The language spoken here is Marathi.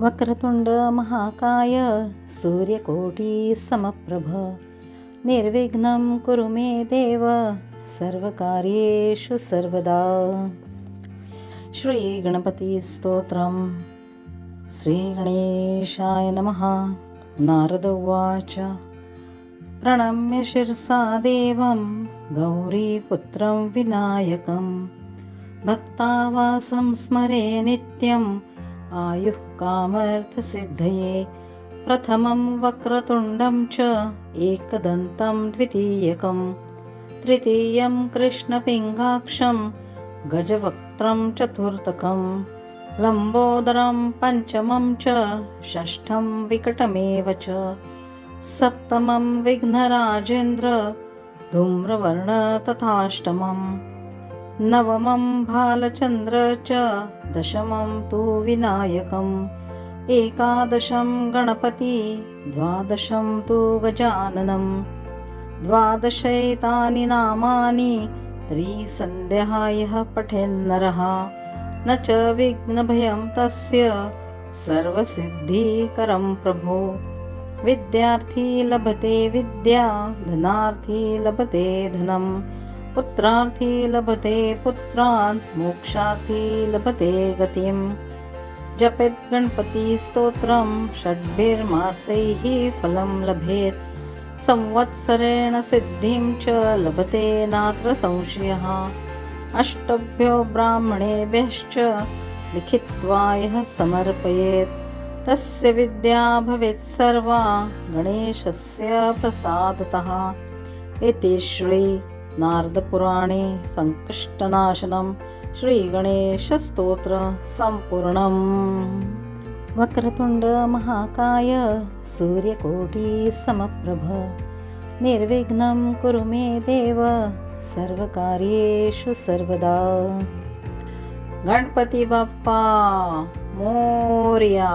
वक्रतुंड महाकाय सूर्यकोटी समप्रभ निर्विघ्नं कुरु मे देव सर्वकार्येषु सर्वदा। श्रीगणपतिस्तोत्रं श्रीगणेशाय नमः। नारद उवाच। प्रणम्य शिरसा देवं गौरीपुत्रं विनायकं। भक्तावासं स्मरे नित्यम् आयुः कामर्थसिद्धये प्रथमं वक्रतुण्डं च एकदन्तं द्वितीयकं तृतीयं कृष्णपिङ्गाक्षं गजवक्त्रं चतुर्थकं लम्बोदरं पञ्चमं च षष्ठं विकटमेव च सप्तमं विघ्नराजेन्द्र धूम्रवर्ण तथाष्टमम्। नवमं भालचन्द्र च दशमं तु विनायकम् एकादशं गणपति द्वादशं तु गजाननं द्वादशैतानि नामानि त्रिसन्ध्यः यः पठेन्नरः न च विघ्नभयं तस्य सर्वसिद्धिकरं प्रभो। विद्यार्थी लभते विद्या धनार्थी लभते धनम् पुत्रार्थी लभते पुत्रान् मोक्षार्थी लभते गतिम् जपेत् गणपतिस्तोत्रं षड्भिर्मासैः फलं लभेत्। संवत्सरेण सिद्धिं च लभते नात्र संशयः। अष्टभ्यो ब्राह्मणेभ्यश्च लिखित्वा यः समर्पयेत्। तस्य विद्या भवेत् सर्वा गणेशस्य प्रसादतः। इति श्री नारदपुराणे सङ्कष्टनाशनं श्रीगणेशस्तोत्र सम्पूर्णम्। वक्रतुण्ड महाकाय सूर्यकोटी समप्रभ। निर्विघ्नं कुरु मे देव सर्वकार्येषु सर्वदा। गणपती बाप्पा मोर्या।